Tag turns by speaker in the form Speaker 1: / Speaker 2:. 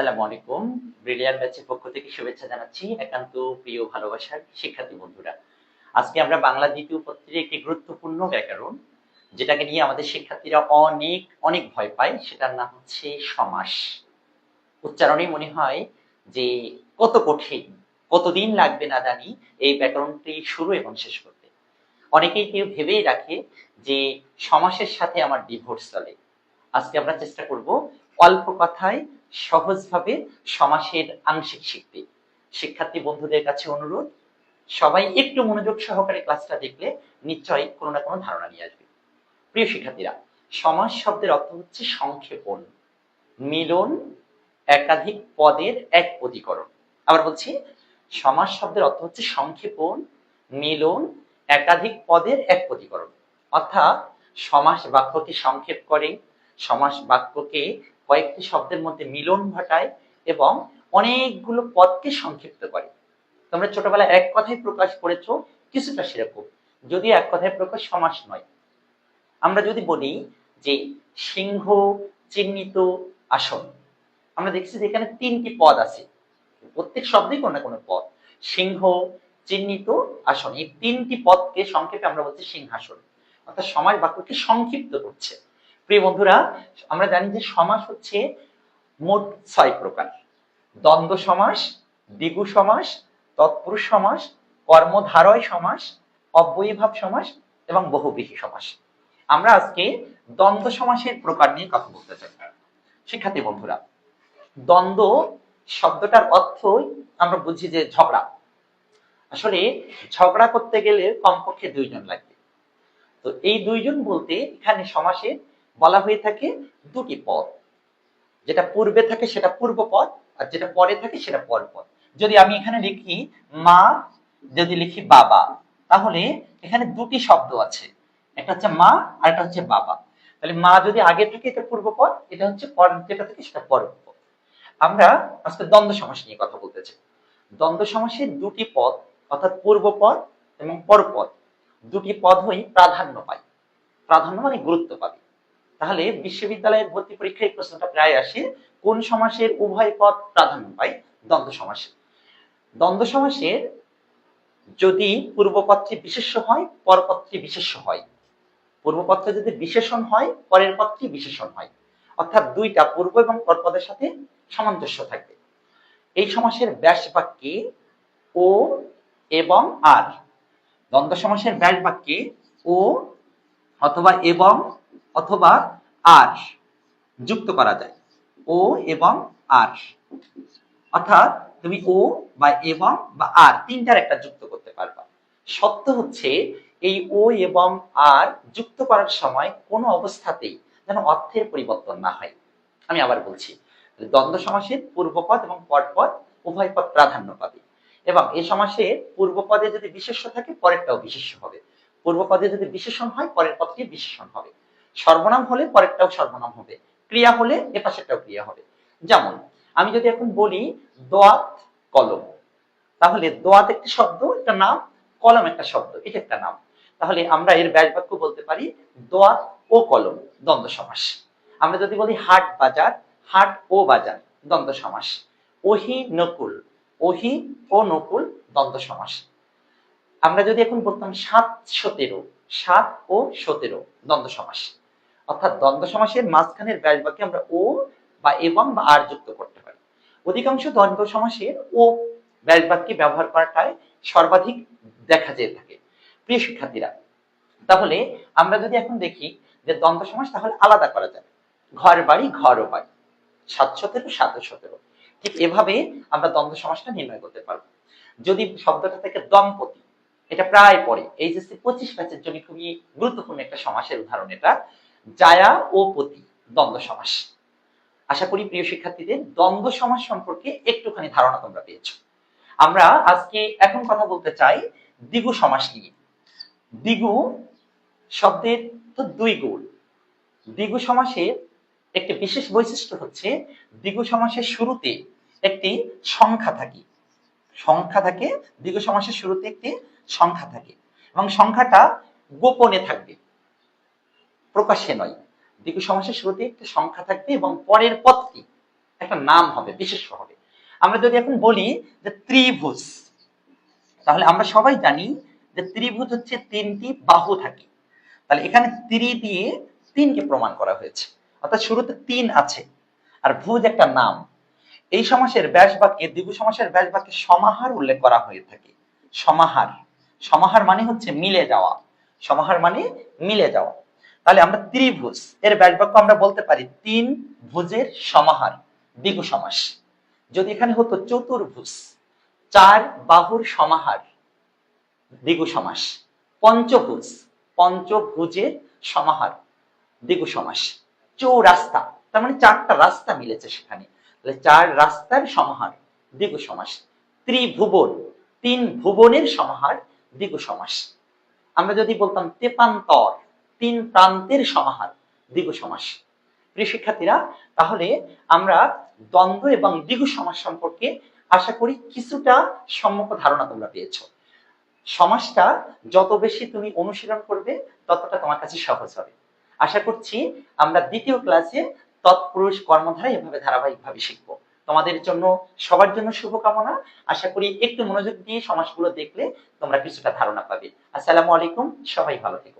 Speaker 1: আসসালামু আলাইকুম। ব্যাচের পক্ষ থেকে শুভেচ্ছা জানাচ্ছি একান্ত প্রিয় ভালোবাসার শিক্ষার্থী বন্ধুরা। আজকে আমরা বাংলা দ্বিতীয় পত্রের একটি গুরুত্বপূর্ণ ব্যাকরণ, যেটাকে নিয়ে আমাদের শিক্ষার্থীরা অনেক অনেক ভয় পায়, সেটার নাম হচ্ছে সমাস। উচ্চারণে মনে হয় যে কত কঠিন, কতদিন লাগবে না জানি এই ব্যাকরণটি শুরু এবং শেষ করতে। অনেকেই কেউ ভেবেই রাখে যে সমাসের সাথে আমার ডিভোর্স চলে। আজকে আমরা চেষ্টা করব অল্প কথায় সহজভাবে সমাসের আংশিক শিখতে শিক্ষার্থী বন্ধুদের কাছে অনুরোধ, সবাই একটু মনোযোগ সহকারে ক্লাসটা দেখলে নিশ্চয়ই কোনো না কোনো ধারণা নিয়ে আসবে। প্রিয় শিক্ষার্থীরা, সমাস শব্দের অর্থ হচ্ছে সংক্ষেপণ, মিলন, একাধিক পদের এক অধিকরণ। আবার বলছি, সমাস শব্দের অর্থ হচ্ছে সংক্ষেপণ, মিলন, একাধিক পদের এক অধিকরণ। অর্থাৎ সমাস বাক্যকে সংক্ষেপ করে, সমাস বাক্যকে কয়েকটি শব্দের মধ্যে মিলন ঘটায় এবং অনেকগুলো পদকে সংক্ষিপ্ত করে। তোমরা ছোটবেলায় এক কথায় প্রকাশ করেছ, কিছুটা সেরকম। যদিও এক কথায় প্রকাশ সমাস নয়। আমরা যদি বলি যে সিংহ চিহ্নিত আসন, আমরা দেখছি যে এখানে তিনটি পদ আছে। প্রত্যেক শব্দেই কোনো না কোনো পদ। সিংহ চিহ্নিত আসন, এই তিনটি পদকে সংক্ষেপে আমরা বলছি সিংহাসন। অর্থাৎ সমাজ বাক্যকে সংক্ষিপ্ত করছে। প্রিয় বন্ধুরা, আমরা জানি যে সমাস হচ্ছে মোট ছয় প্রকার। দ্বন্দ্ব সমাস, দ্বিগু সমাস, তৎপুরুষ সমাস, কর্মধারয় সমাস, অব্যয়ীভাব সমাস এবং বহুব্রীহি সমাস। আমরা আজকে দ্বন্দ্ব সমাসের প্রকার নিয়ে কথা বলতে চাই। শিক্ষার্থী বন্ধুরা, দ্বন্দ্ব শব্দটার অর্থই আমরা বুঝি যে ঝগড়া। আসলে ঝগড়া করতে গেলে কমপক্ষে দুইজন লাগবে। তো এই দুইজন বলতে এখানে সমাসে বলা হয়ে থাকে দুটি পদ। যেটা পূর্বে থাকে সেটা পূর্ব পদ, আর যেটা পরে থাকে সেটা পর পদ। যদি আমি এখানে লিখি মা, যদি লিখি বাবা, তাহলে এখানে দুটি শব্দ আছে। একটা হচ্ছে মা, আর একটা হচ্ছে বাবা। তাহলে মা যদি আগে থাকে এটা পূর্ব পদ, এটা হচ্ছে পর, যেটা থাকে সেটা পর পদ। আমরা আজকে দ্বন্দ্ব সমাস নিয়ে কথা বলতে চাই। দ্বন্দ্ব সমাসের দুটি পদ, অর্থাৎ পূর্ব পদ এবং পরপদ দুটি পদই প্রাধান্য পায়। প্রাধান্য মানে গুরুত্ব পাবে। তাহলে বিশ্ববিদ্যালয়ের ভর্তি পরীক্ষায় প্রশ্নটা প্রায় আসে, কোন সমাসের উভয় পদ প্রাধান্য পায়? দ্বন্দ্ব সমাসে দ্বন্দ্ব সমাসের যদি পূর্বপত্রে বিশেষ্য হয়, পরপত্রে বিশেষ্য হয়। পূর্বপত্রে যদি বিশেষণ হয়, পরের পত্রে বিশেষণ হয়। অর্থাৎ দুইটা পূর্ব এবং পরপদের সাথে সামঞ্জস্য থাকবে। এই সমাসের ব্যাস বাক্যে ও এবং আর। দ্বন্দ্ব সমাসের ব্যাস বাক্যে ও অথবা এবং অথবা আর যুক্ত করা যায়। ও এবং আর। অর্থাৎ তুমি ও বা এবং বা আর তিনটার একটা যুক্ত করতে পারবা। সত্য হচ্ছে এই ও এবং আর যুক্ত করার সময় কোনো অবস্থাতেই যেন অর্থের পরিবর্তন না হয়। আমি আবার বলছি, দ্বন্দ্ব সমাসের পূর্বপদ এবং পরপদ উভয় পদ প্রাধান্য পাবে। এবং এই সমাসের পূর্বপদে যদি বিশেষ্য থাকে, পরেরটাও বিশেষ্য হবে। পূর্বপদে যদি বিশেষণ হয়, পরের পদটি বিশেষণ হবে। সর্বনাম হলে পরেরটাও সর্বনাম হবে। ক্রিয়া হলে এপাশেরটাও ক্রিয়া হবে। যেমন, আমি যদি এখন বলি দোয়াত কলম, তাহলে দোয়াত একটি শব্দ, একটা নাম, কলম একটা শব্দ, এটা একটা নাম। তাহলে আমরা এর ব্যাস বাক্য বলতে পারি দোয়াত ও কলম, দ্বন্দ্ব সমাস। আমরা যদি বলি হাট বাজার, হাট ও বাজার, দ্বন্দ্ব সমাস। ওহি নকুল, ওহি ও নকুল, দ্বন্দ্ব সমাস। আমরা যদি এখন বলতাম সাত সতেরো সাত ও সতেরো, দ্বন্দ্ব সমাস। অর্থাৎ দ্বন্দ্ব সমাসের মাঝখানের ব্যাস বাক্যে আমরা ও বা এবং বা আর যুক্ত করতে পারি। অধিকাংশ দ্বন্দ্ব সমাসের ও ব্যাস বাক্যে ব্যবহার করাটাই সর্বাধিক দেখা যেয়ে থাকে। প্রিয় শিক্ষার্থীরা, তাহলে আমরা যদি এখন দেখি যে দ্বন্দ্ব সমাস তাহলে আলাদা করা যাবে ঘর বাড়ি ঘর ও বাড়ি সাত সতেরো সাত সতেরো ঠিক এভাবে আমরা দ্বন্দ্ব সমাসটা নির্ণয় করতে পারব। যদি শব্দটা থেকে দম্পতি, এটা প্রায় পরে এইচএসসি পঁচিশ ব্যাচের জন্য খুবই গুরুত্বপূর্ণ একটা সমাসের উদাহরণ এটা। জায়া ও পতি দ্বন্দ্ব সমাস। আশা করি প্রিয় শিক্ষার্থীদের দ্বন্দ্ব সমাস সম্পর্কে একটুখানি ধারণা তোমরা পেয়েছ। আমরা আজকে এখন কথা বলতে চাই দ্বিগু সমাস নিয়ে। দ্বিগু শব্দের তো দুই গুণ। দ্বিগু সমাসের একটি বিশেষ বৈশিষ্ট্য হচ্ছে দ্বিগু সমাসের শুরুতে একটি সংখ্যা থাকে। সংখ্যা থাকে দ্বিগু সমাসের শুরুতে একটি সংখ্যা থাকে এবং সংখ্যাটা গোপনে থাকবে। প্রকাশ্যে নয়। দ্বিগু সমাসের শুরুতে একটি সংখ্যা থাকবে এবং পরের পদটি একটা নাম হবে, বিশেষ হবে। আমরা যদি এখন বলি যে ত্রিভুজ, তাহলে আমরা সবাই জানি যে ত্রিভুজ হচ্ছে তিনটি বাহু থাকে। তাহলে এখানে ত্রি দিয়ে তিনকে প্রমাণ করা হয়েছে। অর্থাৎ শুরুতে তিন আছে আর ভুজ একটা নাম। এই সমাসের ব্যাস বাক্যে, দ্বিগু সমাসের ব্যাস বাক্যে সমাহার উল্লেখ করা হয়ে থাকে। সমাহার। সমাহার মানে হচ্ছে মিলে যাওয়া। সমাহার মানে মিলে যাওয়া। তাহলে আমরা ত্রিভুজ, এর ব্যাস বাক্য আমরা বলতে পারি তিন ভুজের সমাহার দ্বিগু সমাস। যদি এখানে হতো চতুর্ভুজ, চার বাহুর সমাহার দ্বিগু সমাস। পঞ্চভুজ পঞ্চভুজের সমাহার দ্বিগু সমাস। চৌরাস্তা, তার মানে চারটা রাস্তা মিলেছে সেখানে। তাহলে চার রাস্তার সমাহার দ্বিগু সমাস। ত্রিভুবন, তিন ভুবনের সমাহার দ্বিগু সমাস। আমরা যদি বলতাম তেপান্তর তিন প্রান্তের সমাহার, দ্বিগু সমাস। প্রিয় শিক্ষার্থীরা, তাহলে আমরা দ্বন্দ্ব এবং দ্বিগু সমাস সম্পর্কে আশা করি কিছুটা সম্মুখ ধারণা তোমরা পেয়েছ। সমাজটা যত বেশি তুমি অনুশীলন করবে, ততটা তোমার কাছে সহজ হবে। আশা করছি আমরা দ্বিতীয় ক্লাসে তৎপুরুষ কর্মধারা এভাবে ধারাবাহিকভাবে শিখব। তোমাদের জন্য, সবার জন্য শুভকামনা। আশা করি একটু মনোযোগ দিয়ে সমাজগুলো দেখলে তোমরা কিছুটা ধারণা পাবে। আসসালামু আলাইকুম, সবাই ভালো থেকো।